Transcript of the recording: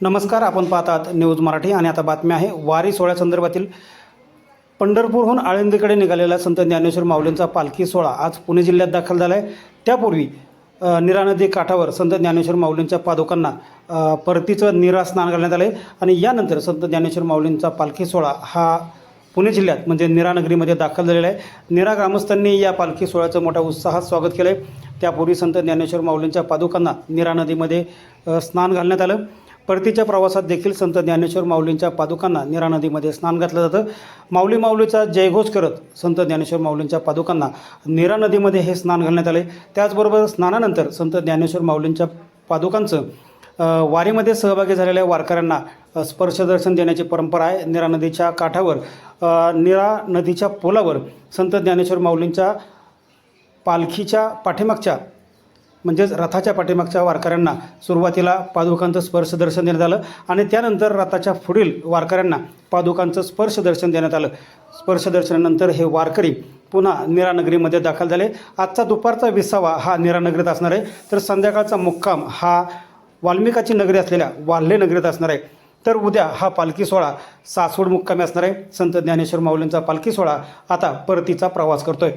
नमस्कार आपण पाहतात न्यूज मराठी आणि आता बातमी आहे वारी सोहळ्यासंदर्भातील पंढरपूरहून आळंदीकडे निघालेला संत ज्ञानेश्वर माऊलींचा पालखी सोहळा आज पुणे जिल्ह्यात दाखल झाला आहे त्यापूर्वी निरा नदी काठावर संत ज्ञानेश्वर माऊलींच्या पादुकांना परतीचं निरा स्नान घालण्यात आलं आहे आणि यानंतर संत ज्ञानेश्वर माऊलींचा पालखी सोहळा हा पुणे जिल्ह्यात म्हणजे निरानगरीमध्ये दाखल झालेला आहे. निरा ग्रामस्थांनी या पालखी सोहळ्याचं मोठ्या उत्साहात स्वागत केलं आहे त्यापूर्वी संत ज्ञानेश्वर माऊलींच्या पादुकांना निरा नदीमध्ये स्नान घालण्यात आलं. परतीच्या प्रवासात देखील संत ज्ञानेश्वर माऊलींच्या पादुकांना निरा नदीमध्ये स्नान घातलं जातं. माऊली माऊलीचा जयघोष करत संत ज्ञानेश्वर माऊलींच्या पादुकांना निरा नदीमध्ये हे स्नान घालण्यात आले. त्याचबरोबर स्नानानंतर संत ज्ञानेश्वर माऊलींच्या पादुकांचं वारीमध्ये सहभागी झालेल्या वारकऱ्यांना स्पर्शदर्शन देण्याची परंपरा आहे. निरा नदीच्या काठावर निरा नदीच्या पुलावर संत ज्ञानेश्वर माऊलींच्या पालखीच्या पाठीमागच्या म्हणजेच रथाच्या पाठीमागच्या वारकऱ्यांना सुरुवातीला पादुकांचं स्पर्श दर्शन देण्यात आलं आणि त्यानंतर रथाच्या पुढील वारकऱ्यांना पादुकांचं स्पर्श दर्शन देण्यात आलं. स्पर्श दर्शनानंतर हे वारकरी पुन्हा निरानगरीमध्ये दाखल झाले. आजचा दुपारचा विसावा हा निरानगरीत असणार आहे. तर संध्याकाळचा मुक्काम हा वाल्मिकाची नगरी असलेल्या वाल्हे नगरीत असणार आहे. तर उद्या हा पालखी सोहळा सासवड मुक्कामी असणार आहे. संत ज्ञानेश्वर माऊलींचा पालखी सोहळा आता परतीचा प्रवास करतोय.